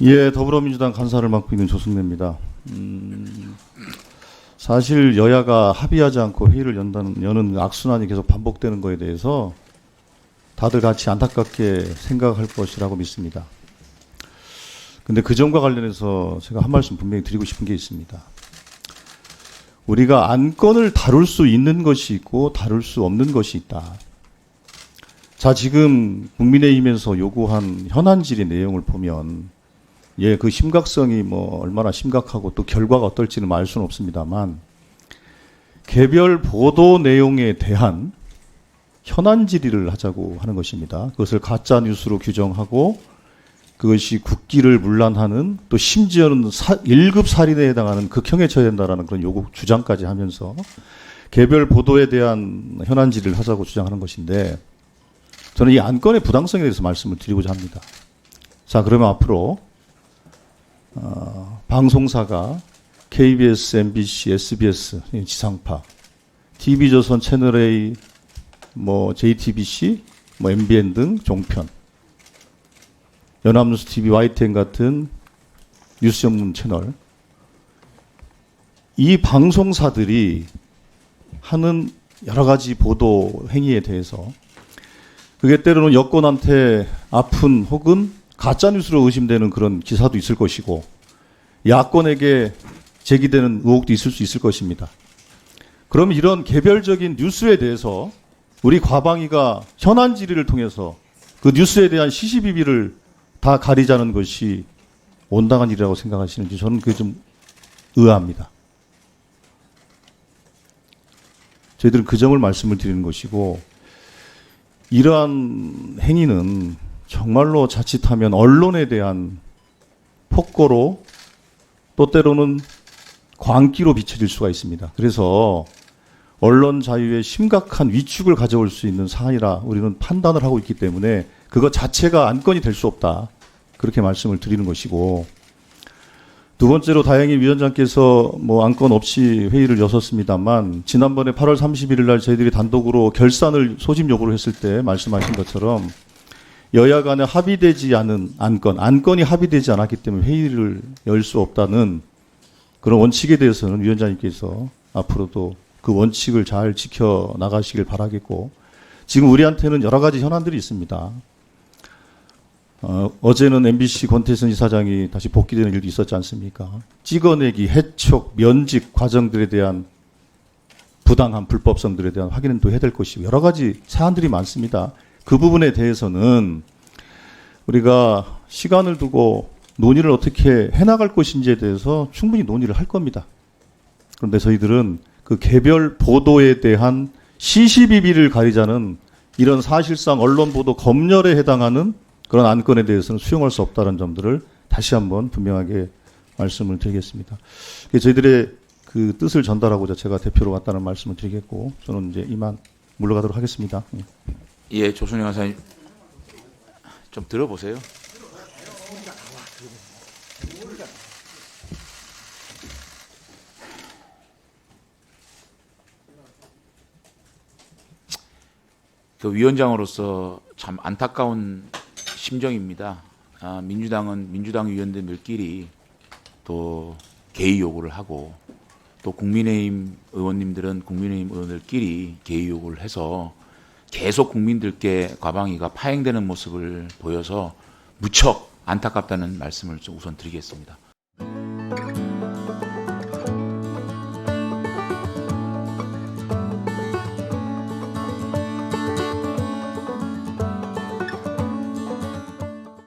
예, 더불어민주당 간사를 맡고 있는 조승래입니다. 음, 사실 여야가 합의하지 않고 회의를 연다는, 여는 악순환이 계속 반복되는 거에 대해서 다들 같이 안타깝게 생각할 것이라고 믿습니다. 근데 그 점과 관련해서 제가 한 말씀 분명히 드리고 싶은 게 있습니다. 우리가 안건을 다룰 수 있는 것이 있고 다룰 수 없는 것이 있다. 자, 지금 국민의힘에서 요구한 현안 질의 내용을 보면 예, 그 심각성이 뭐 얼마나 심각하고 또 결과가 어떨지는 알 수는 없습니다만 개별 보도 내용에 대한 현안 질의를 하자고 하는 것입니다. 그것을 가짜 뉴스로 규정하고 그것이 국기를 문란하는 또 심지어는 사, 1급 살인에 해당하는 극형에 처해야 된다라는 그런 요구 주장까지 하면서 개별 보도에 대한 현안 질의를 하자고 주장하는 것인데 저는 이 안건의 부당성에 대해서 말씀을 드리고자 합니다. 자, 그러면 앞으로 어, 방송사가 KBS, MBC, SBS 이 지상파, TV조선 채널 A, 뭐 JTBC, 뭐 MBN 등 종편, 연합뉴스 TV, YTN 같은 뉴스 전문 채널. 이 방송사들이 하는 여러 가지 보도 행위에 대해서 그게 때로는 여권한테 아픈 혹은 가짜 뉴스로 의심되는 그런 기사도 있을 것이고 야권에게 제기되는 의혹도 있을 수 있을 것입니다. 그럼 이런 개별적인 뉴스에 대해서 우리 과방위가 현안 질의를 통해서 그 뉴스에 대한 시시비비를 다 가리자는 것이 온당한 일이라고 생각하시는지 저는 그게 좀 의아합니다. 저희들은 그 점을 말씀을 드리는 것이고 이러한 행위는 정말로 자칫하면 언론에 대한 폭거로 또 때로는 광기로 비춰질 수가 있습니다. 그래서 언론 자유에 심각한 위축을 가져올 수 있는 사안이라 우리는 판단을 하고 있기 때문에 그것 자체가 안건이 될 수 없다. 그렇게 말씀을 드리는 것이고 두 번째로 다행히 위원장께서 뭐 안건 없이 회의를 여섰습니다만 지난번에 8월 31일 날 저희들이 단독으로 결산을 소집 요구를 했을 때 말씀하신 것처럼 여야 간에 합의되지 않은 안건, 안건이 합의되지 않았기 때문에 회의를 열 수 없다는 그런 원칙에 대해서는 위원장님께서 앞으로도 그 원칙을 잘 지켜 나가시길 바라겠고 지금 우리한테는 여러 가지 현안들이 있습니다. 어, 어제는 MBC 권태선 이사장이 다시 복귀되는 일도 있었지 않습니까? 찍어내기, 해촉, 면직 과정들에 대한 부당한 불법성들에 대한 확인은 또 해야 될 것이고 여러 가지 사안들이 많습니다. 그 부분에 대해서는 우리가 시간을 두고 논의를 어떻게 해나갈 것인지에 대해서 충분히 논의를 할 겁니다. 그런데 저희들은 그 개별 보도에 대한 시시비비를 가리자는 이런 사실상 언론 보도 검열에 해당하는 그런 안건에 대해서는 수용할 수 없다는 점들을 다시 한번 분명하게 말씀을 드리겠습니다. 저희들의 그 뜻을 전달하고자 제가 대표로 왔다는 말씀을 드리겠고 저는 이제 이만 물러가도록 하겠습니다. 예. 예, 조순영 간사님 좀 들어보세요. 그 위원장으로서 참 안타까운 심정입니다. 아, 민주당은 민주당 위원들끼리 또 개의 요구를 하고 또 국민의힘 의원님들은 국민의힘 의원들끼리 개의 요구를 해서 계속 국민들께 과방위가 파행되는 모습을 보여서 무척 안타깝다는 말씀을 좀 우선 드리겠습니다.